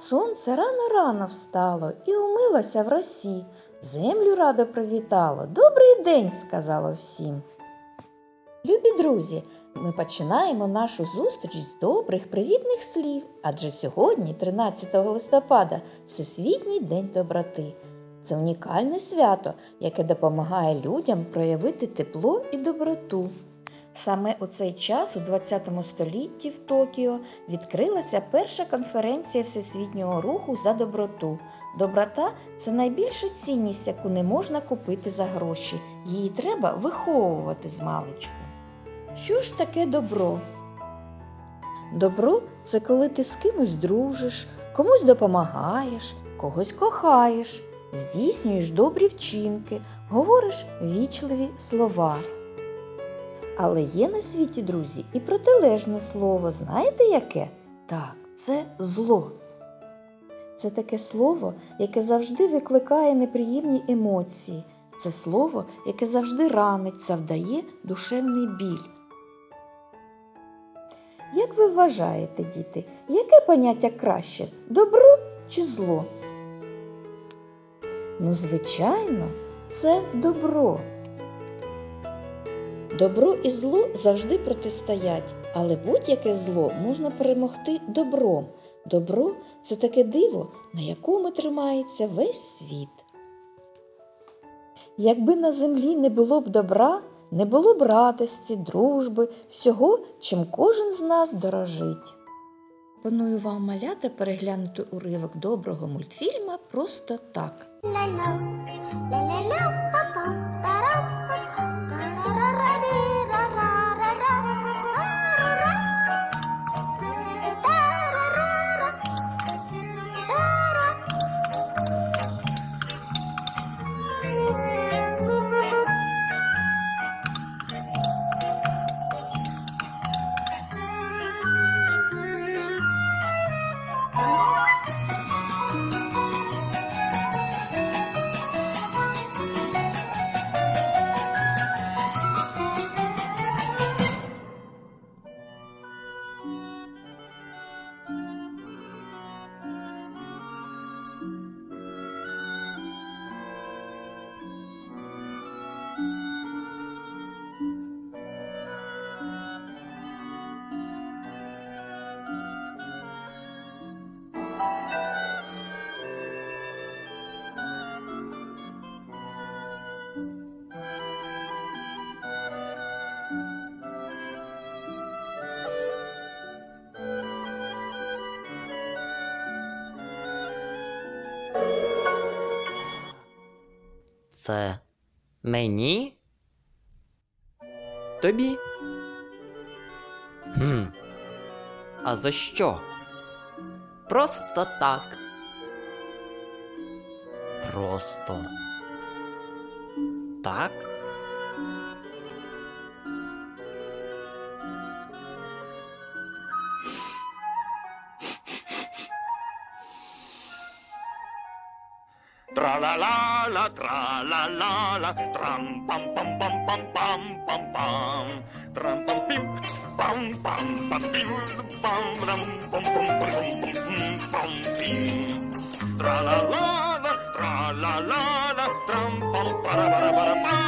Сонце рано-рано встало і умилося в росі. Землю радо привітало. Добрий день, сказало всім. Любі друзі, ми починаємо нашу зустріч з добрих привітних слів, адже сьогодні, 13 листопада, Всесвітній день доброти. Це унікальне свято, яке допомагає людям проявити тепло і доброту. Саме у цей час, у 20 столітті в Токіо, відкрилася перша конференція Всесвітнього руху за доброту. Доброта це найбільша цінність, яку не можна купити за гроші. Її треба виховувати з маличку. Що ж таке добро? Добро це коли ти з кимось дружиш, комусь допомагаєш, когось кохаєш, здійснюєш добрі вчинки, говориш вічливі слова. Але є на світі, друзі, і протилежне слово. Знаєте яке? Так, це зло. Це таке слово, яке завжди викликає неприємні емоції. Це слово, яке завжди ранить, завдає душевний біль. Як ви вважаєте, діти, яке поняття краще добро чи зло? Ну, звичайно, це добро. Добро і зло завжди протистоять, але будь-яке зло можна перемогти добром. Добро це таке диво, на якому тримається весь світ. Якби на землі не було б добра, не було б радості, дружби, всього, чим кожен з нас дорожить. Пропоную вам малята переглянути уривок доброго мультфільма просто так. La-la, la-la-la, Це мені? Тобі? Хм. А за що? Просто так. Просто. Так? Tra la la la, tra la la la, tram pam pam pam pam pam pam pam, tram pam pim pam pam pam pim pam ram pam pam pam pam pam pam pim. Tra la la la, tra la la la, tram pam para para para para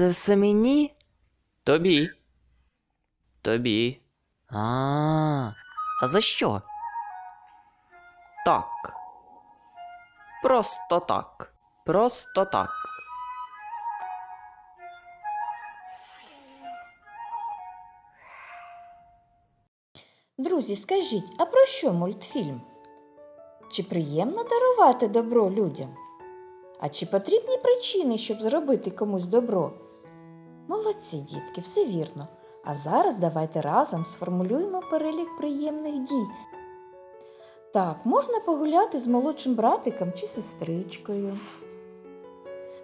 це все мені? Тобі. Тобі. А, а за що? Так. Просто так. Просто так. Друзі, скажіть, а про що мультфільм? Чи приємно дарувати добро людям? А чи потрібні причини, щоб зробити комусь добро? Молодці, дітки, все вірно. А зараз давайте разом сформулюємо перелік приємних дій. Так, можна погуляти з молодшим братиком чи сестричкою.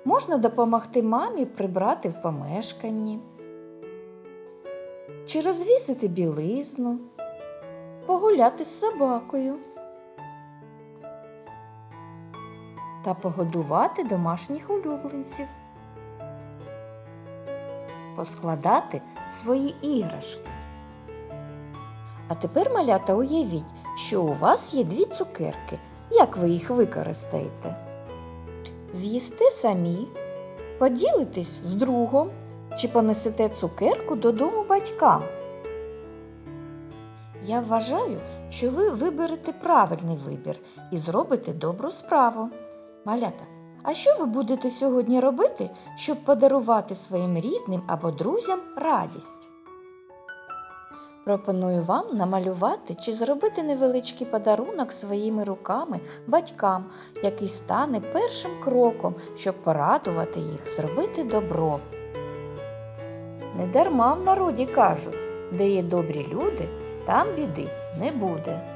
Можна допомогти мамі прибрати в помешканні. Чи розвісити білизну, погуляти з собакою та погодувати домашніх улюбленців, поскладати свої іграшки. А тепер, малята, уявіть, що у вас є дві цукерки. Як ви їх використаєте? З'їсте самі, поділитесь з другом чи понесете цукерку додому батькам. Я вважаю, що ви виберете правильний вибір і зробите добру справу. Малята, а що ви будете сьогодні робити, щоб подарувати своїм рідним або друзям радість? Пропоную вам намалювати чи зробити невеличкий подарунок своїми руками батькам, який стане першим кроком, щоб порадувати їх зробити добро. Недарма в народі кажуть, де є добрі люди, там біди не буде.